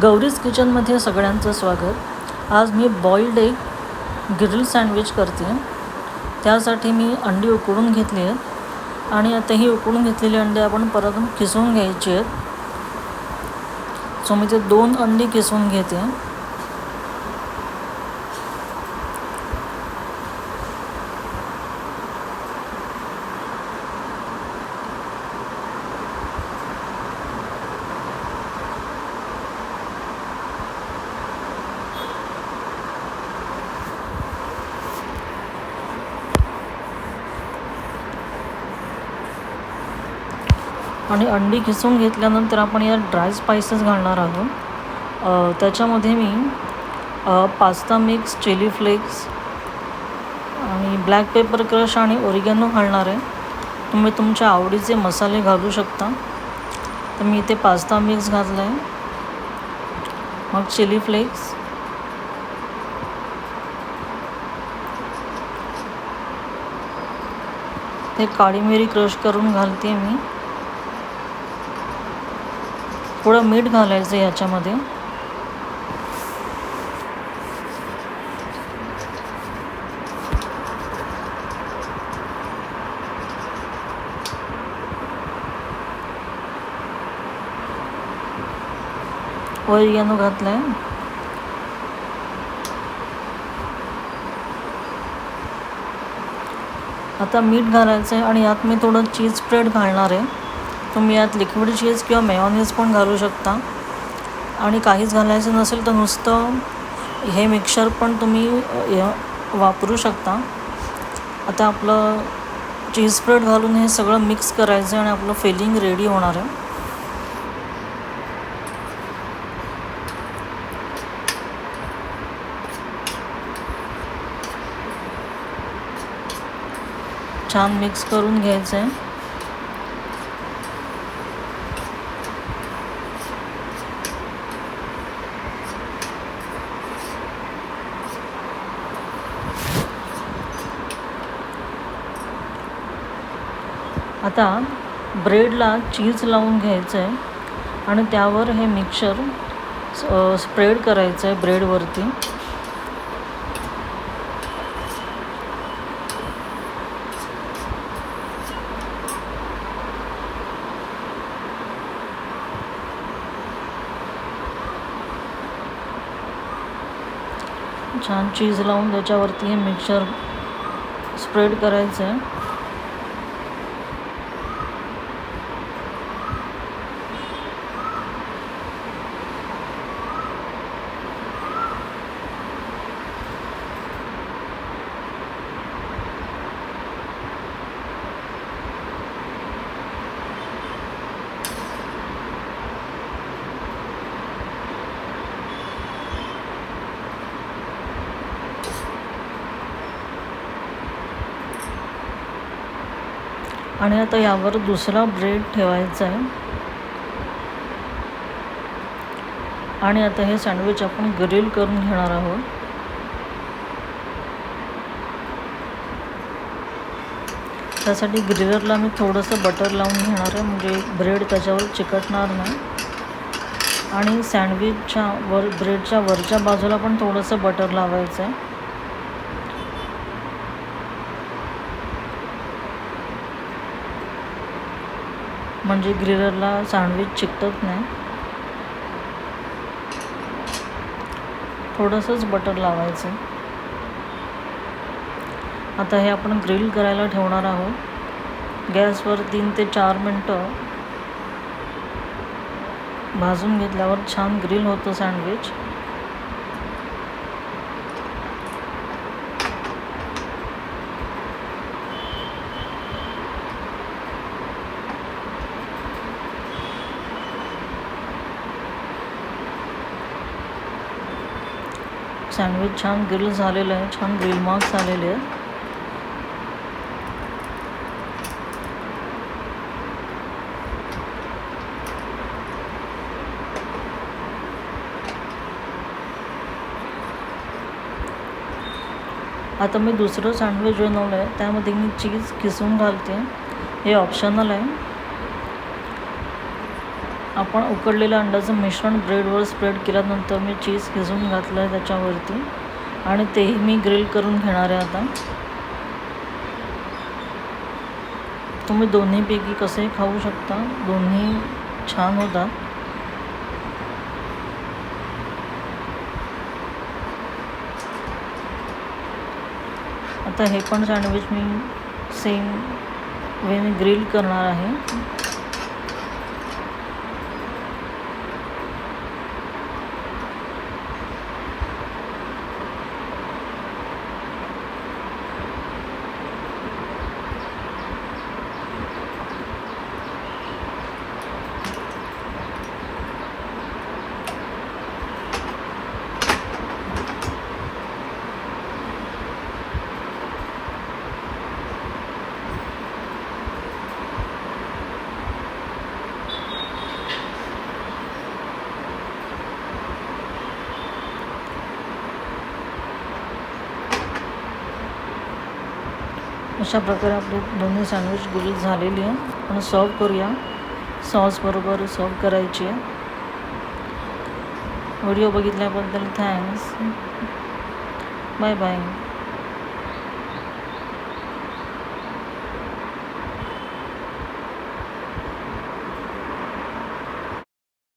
गौरीज किचनमध्ये सगळ्यांचं स्वागत. आज मी बॉईल्ड एग ग्रिल सँडविच करते. त्यासाठी मी अंडी उकळून घेतली आहेत. आणि आता ही उकळून घेतलेली अंडी आपण परत किसून घ्यायची आहेत. सो मी ते दोन अंडी किसून घेते. आणि अंडी खिसून घेतल्यानंतर आपण यात ड्राय स्पायसेस घालणार आहोत. त्याच्यामध्ये मी पास्ता मिक्स चिली फ्लेक्स आणि ब्लॅक पेपर क्रश आणि ओरिगॅनो घालणार आहे. तुम्ही तुमच्या आवडीचे मसाले घालू शकता. तर मी इथे पास्ता मिक्स घातला आहे मग चिली फ्लेक्स ते काळी मिरी क्रश करून घालते मी. थोडं मीठ घालायचं याच्यामध्ये. ओरिगॅनो आहे आता मीठ घालायचं आहे आणि यात मी थोडं चीज स्प्रेड घालणार आहे. तुम्ही यात लिक्विड चीज किंवा मेयोनीज पण घालू शकता. आणि काहीच घालायचं नसेल तर नुसतं हे मिक्सर पण तुम्ही वापरू शकता. आता आपलं चीज स्प्रेड घालून हे सगळं मिक्स करायचं आणि आपलं फिलिंग रेडी होणार आहे. छान मिक्स करून घ्यायचं आहे आता ब्रेडला चीज लावून घ्यायचं आहे आणि त्यावर हे मिक्सर स्प्रेड करायचं आहे ब्रेडवरती छान चीज लावून त्याच्यावरती हे मिक्सर स्प्रेड करायचं आहे आणि आता यावर दुसरा ब्रेड ठेवायचा आहे. आणि आता हे सँडविच आपण ग्रिल करून घेणार आहोत. त्यासाठी ग्रिलरला मी थोडंसं बटर लावून घेणार आहे म्हणजे ब्रेड त्याच्यावर चिकटणार नाही. आणि सँडविचच्या वर ब्रेडच्या वरच्या बाजूला पण थोडंसं बटर लावायचं आहे. म्हणजे ग्रिलरला सँडविच चिकटत नाही. थोडंसंच बटर लावायचं. आता हे आपण ग्रिल करायला ठेवणार आहोत. गॅसवर तीन ते चार मिनटं भाजून घेतल्यावर छान ग्रिल होतं सँडविच. सँडविच छान ग्रिल झालेलं आहे छान ग्रिल मार्क्स आलेले आहेत. आता मी दुसरं सँडविच बनवलं आहे त्यामध्ये मी चीज किसून घालते. हे ऑप्शनल आहे. आपण उकडलेल्या अंड्याचं मिश्रण ब्रेडवर स्प्रेड केल्यानंतर मी चीज खिसून घातलं आहे त्याच्यावरती. आणि तेही मी ग्रिल करून घेणार आहे आता. तुम्ही दोन्हीपैकी कसेही खाऊ शकता. दोन्ही छान होतात. आता हे पण सँडविच मी सेम वेने ग्रिल करणार आहे. अशा प्रकारे आपली दोन्ही सँडविच गुली झालेली आहे. आपण सर्व करूया. सॉसबरोबर सर्व करायची आहे. व्हिडिओ बघितल्याबद्दल थँक्स बाय बाय